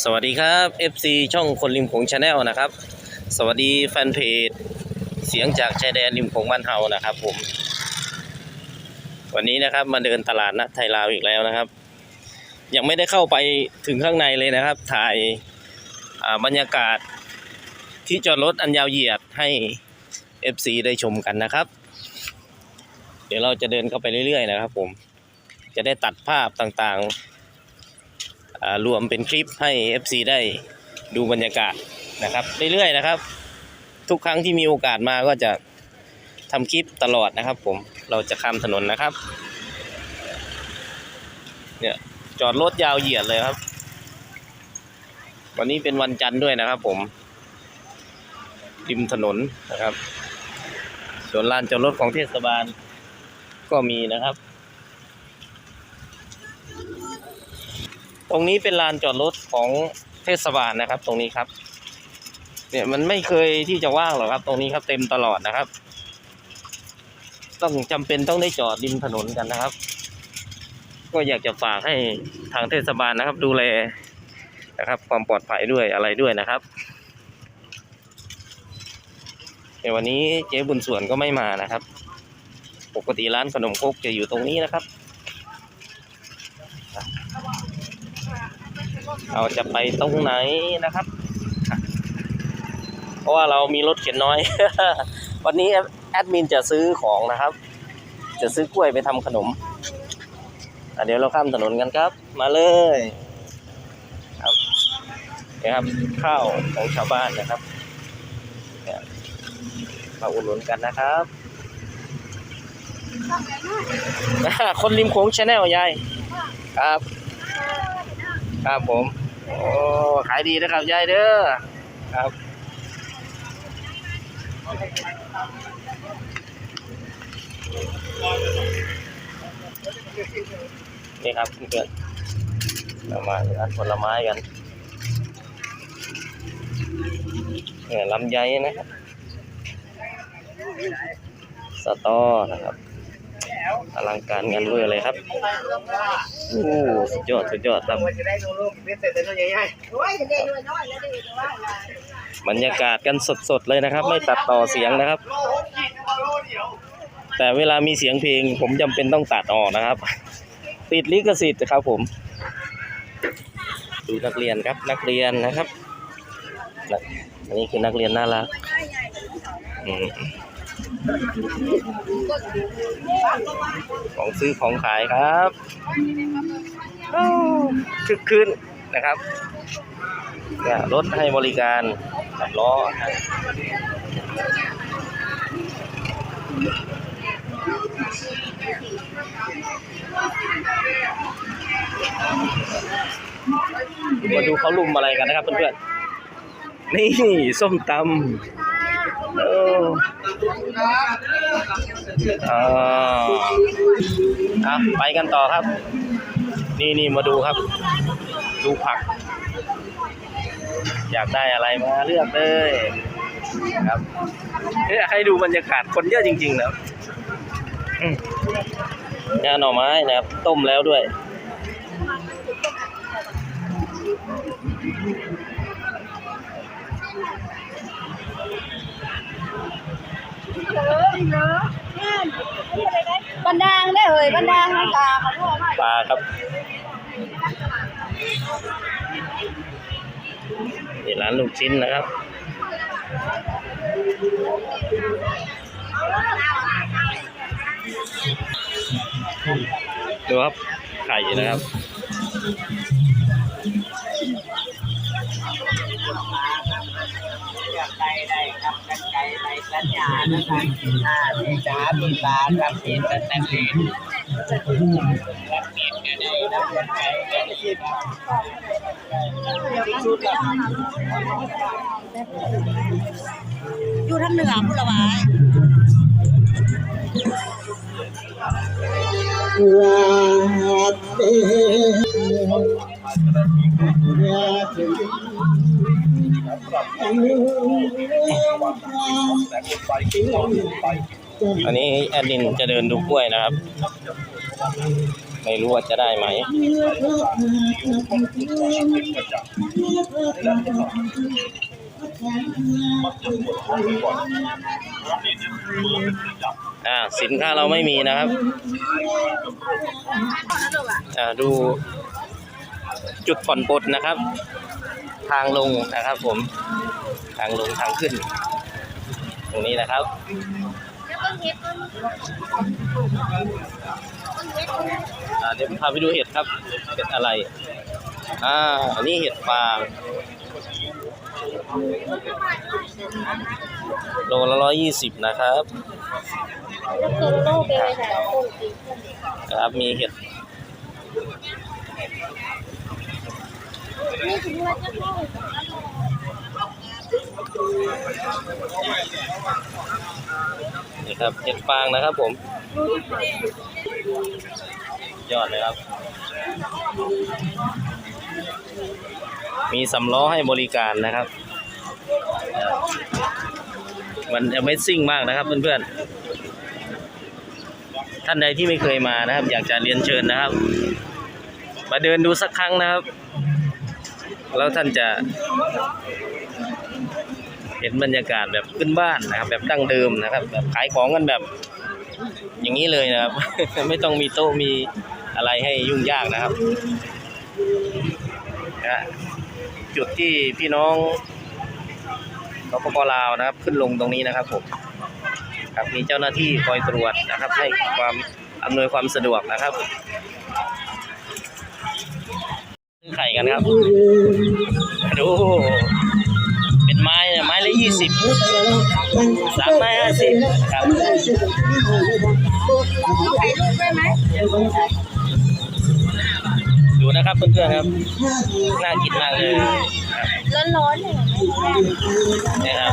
สวัสดีครับ FC ช่องคนริมโขงชาแนลนะครับ สวัสดีแฟนเพจเสียงจากชายแดนริมโขงบ้านเฮานะครับ ผม วันนี้นะครับมาเดินตลาดนัดไทยลาวอีกแล้วนะครับ ยังไม่ได้เข้าไปถึงข้างในเลยนะครับ ถ่ายาบรรยากาศที่จอดรถอันยาวเหยียดให้ FC ได้ชมกันนะครับ เดี๋ยวเราจะเดินเข้าไปเรื่อยๆนะครับ ผมจะได้ตัดภาพต่างๆ รวมเป็นคลิปให้ FC ได้ดูบรรยากาศนะครับเรื่อยๆนะครับ ทุกครั้งที่มีโอกาสมาก็จะทำคลิปตลอดนะครับ ผมเราจะข้ามถนนนะครับ เนี่ยจอดรถยาวเหยียดเลยครับ วันนี้เป็นวันจันทร์ด้วยนะครับ ผมริมถนนนะครับ ส่วนลานจอดรถของเทศบาลก็มีนะครับ ตรงนี้เป็นลานจอดรถของเทศบาลนะครับ ตรงนี้ครับ เนี่ยมันไม่เคยที่จะว่างหรอกครับ ตรงนี้ครับเต็มตลอดนะครับ ต้องจำเป็นต้องได้จอดริมถนนกันนะครับ ก็อยากจะฝากให้ทางเทศบาลนะครับ ดูแลนะครับ ความปลอดภัยด้วยอะไรด้วยนะครับในวันนี้เจ๊บุญส่วนก็ไม่มานะครับ ปกติร้านขนมครกจะอยู่ตรงนี้นะครับ เราจะไปตรงไหนนะครับ เพราะว่าเรามีรถเข็นน้อย วันนี้แอดมินจะซื้อของนะครับ จะซื้อกล้วยไปทำขนมเดี๋ยวเราข้ามถนนกันครับ มาเลยครับนี่ครับข้าวของชาวบ้านนะครับเนี่ยมาอุดหนุนกันนะครับคนริมโขงชาแนลยาย ครับ ครับผม โอ้ขายดีนะครับยายเด้อครับนี่ครับเพื่อนเรามาร้านผลไม้กันเนี่ยลำไยนะครับสตอนะครับ อลังการงานเวอร์เลยครับโอ้สุดยอดสุดยอดครับจะได้ลูกๆเป็นเศษตัวใหญ่บรรยากาศกันสดๆเลยนะครับ ไม่ตัดต่อเสียงนะครับ แต่เวลามีเสียงเพลง ผมจำเป็นต้องตัดออกนะครับ ติดลิขสิทธิ์ครับผม ดูนักเรียนครับนักเรียนนะครับนะอันนี้คือนักเรียนน่ารักอืม ของซื้อของขายครับคึกคืนนะครับเนี่ยรถให้บริการสับล้อมาดูเขาลุมอะไรกันนะครับเพื่อนๆ นี่ ส้มตำ เอออ่าอะไปกันต่อครับ นี่นี่มาดูครับ ดูผัก อยากได้อะไรมาเลือกเลยครับเนี่ยให้ดูบรรยากาศคนเยอะจริงๆนะงานหน่อไม้นะครับ ต้มแล้วด้วย บันดางได้เลยบันดางน้ำตาขอโทษมากปลาครับ นี่ร้านลูกชิ้นนะครับดูครับไข่นะครับ ๆอยากได้ได้ครับกันไก่ในสัญญานะครับอามีจ๋ามีปลาครับเห็นแต่แต่เห็นรับเห็นก็ได้รับกันไก่ก็ได้ครับชุดละอยู่ทางเหนือพุทธวายอั อันนี้แอดมินจะเดินดูกล้วยนะครับ ไม่รู้ว่าจะได้ไหม อ่าสินค้าเราไม่มีนะครับ อ่าดูจุดผ่อนปลดนะครับ ทางลงนะครับผม ทางลงทางขึ้น ตรงนี้นะครับเดี๋ยวผมพาไปดูเห็ดครับ เห็ดอะไร อ่า อันนี้เห็ดฟางโลละร้อยยี่สิบนะครับครับ มีเห็ดนี่ถือว่าเยอะ ครับเห็ดฟางนะครับผม ยอดเลยครับ มีสำล้อให้บริการนะครับ มัน Amazing มากนะครับเพื่อนๆ ท่านใดที่ไม่เคยมานะครับ อยากจะเรียนเชิญนะครับ มาเดินดูสักครั้งนะครับ แล้วท่านจะ เห็นบรรยากาศแบบขึ้นบ้านนะครับ แบบดั้งเดิมนะครับแบบขายของกันแบบ อย่างนี้เลยนะครับ ไม่ต้องมีโต๊ะมีอะไรให้ยุ่งยากนะครับนะจุดที่พี่น้องสปปลาวนะครับ ขึ้นลงตรงนี้นะครับผมครับมีเจ้าหน้าที่คอยตรวจนะครับ ให้ความอำนวยความสะดวกนะครับไข่กันครับดู ยี่สิบสามไม้ห้าสิบครับดูนะครับเพื่อนๆครับ น่ากินมากเลยร้อนๆเนี่ยนี่ครับ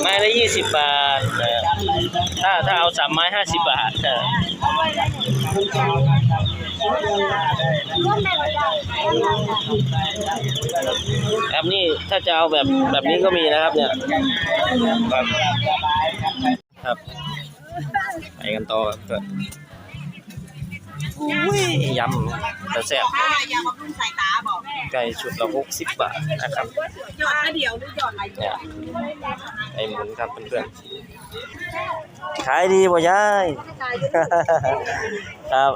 ไม้ละยี่สิบบาท ถ้าถ้าเอาสามไม้ห้าสิบบาท เออร่วมแม่ก็ได้ครับนี่ถ้าจะเอาแบบแบบนี้ก็มีนะครับ เนี่ยครับครับไปกันต่อครับเพื่อนอุ้ยยำแต่แซ่บอย่ามาพึ่งสายตาบอกไก่ชุดละหกสิบบาทนะครับหยอดเดียวหรือยอดอะไรเนี่ยไอ้หมุนครับเพื่อนๆขายดีบ่ยายครับ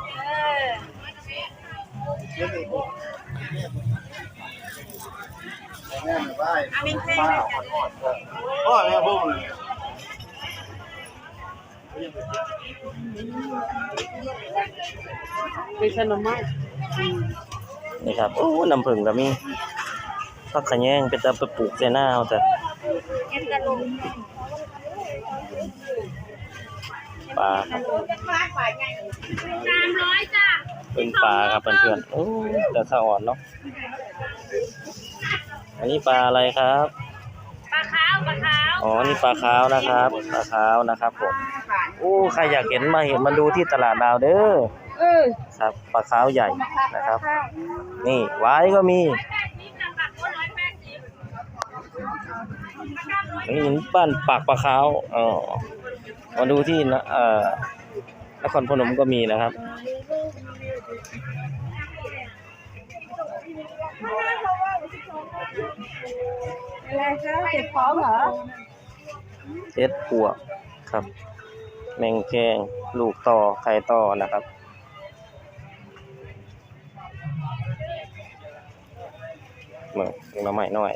อันนี้แค่พ่อแม่พวกมึงนี่ครับโอ้น้ำผึ้งก็มีผักขะแยงเป็นตาไปปลูกใส่หน้าเอาแต่ปลาครับสามร้อยจ้ะ ป็นปลาครับเพื่อนๆโอ้แต่สะอ่อนเนาะอันนี้ปลาอะไรครับปลาขาวปลาขาวอ๋อนี่ปลาขาวนะครับปลาขาวนะครับผมโอ้ใครอยากเห็นมาเห็นมาดูที่ตลาดดาวเด้อเออครับปลาขาวใหญ่นะครับ นี่หวายก็มีแปดสิบจังหวัดร้อยแปดสิบนี่เห็นบ้านปากปลาขาวอ๋อมาดูที่นะเอ่อ นครพนมก็มีนะครับ อะไรคะเก็บของเหรอเอ็ดปวกครับ แมงแคงลูกต่อไข่ต่อนะครับมือนมาใหม่หน่อย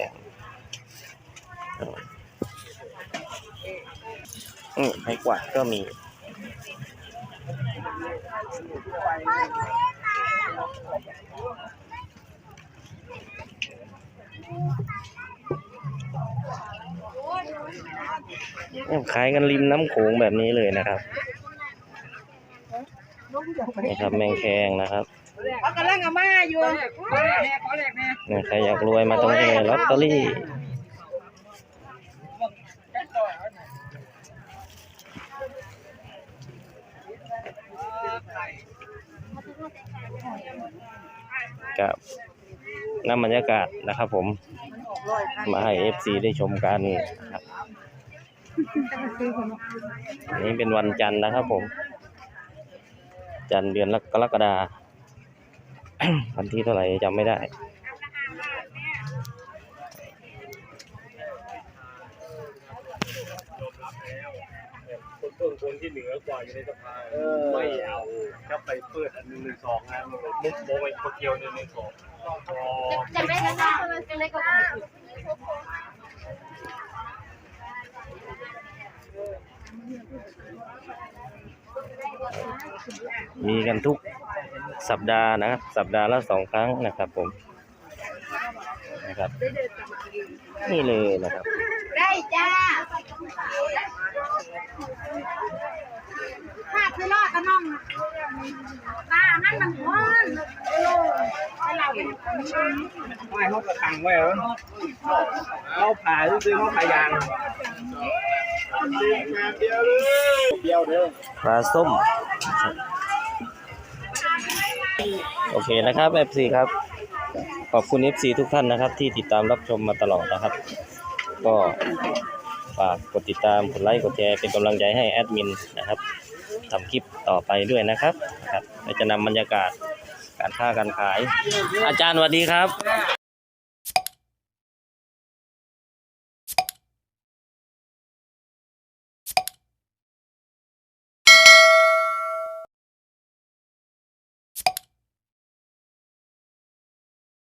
อืมอืมไม้กวาดก็มี ขายกันริมน้ำโขงแบบนี้เลยนะครับนี่ครับแมงแคงนะครับเขากำลังเอามาอยู่เนี่ยใครอยากรวยมาต้องเฮลอตเตอรี่ กับน้ำบรรยากาศนะครับผมมาให้เอฟซีได้ชมกันอันนี้เป็นวันจันทร์นะครับผม จันทร์เดือนกรกฎาวันที่เท่าไหร่จำไม่ได้ คนเพิ่งคนที่เหนือกว่าอยู่ในสภาไม่เอาจะไปเปิดอันหนึ่งหนึ่งสองนะมุกโมไปคนเดียวหนึ่งหนึ่งสองจะไม่ก็ได้จะไม่ก็ได้มีกันทุกสัปดาห์นะครับ สัปดาห์ละสองครั้งนะครับผมนะครับ นี่เลยนะครับ ได้จ้าภาพคือรอดกันน้องตานั่นมันพอนโลให้เราเป็นคนไม่เขากระตังไว้เหรอเขาผ่าซื้อเขาผ่ายางเดียวเลยเดียวเด้อปลาส้ม โอเคนะครับ FC ครับ ขอบคุณ FC ทุกท่านนะครับ ที่ติดตามรับชมมาตลอดนะครับ ก็ฝากกดติดตามกดไลค์กดแชร์เป็นกำลังใจให้แอดมินนะครับทำคลิปต่อไปด้วยนะครับครับจะนำบรรยากาศการค้าการขาย อาจารย์สวัสดีครับ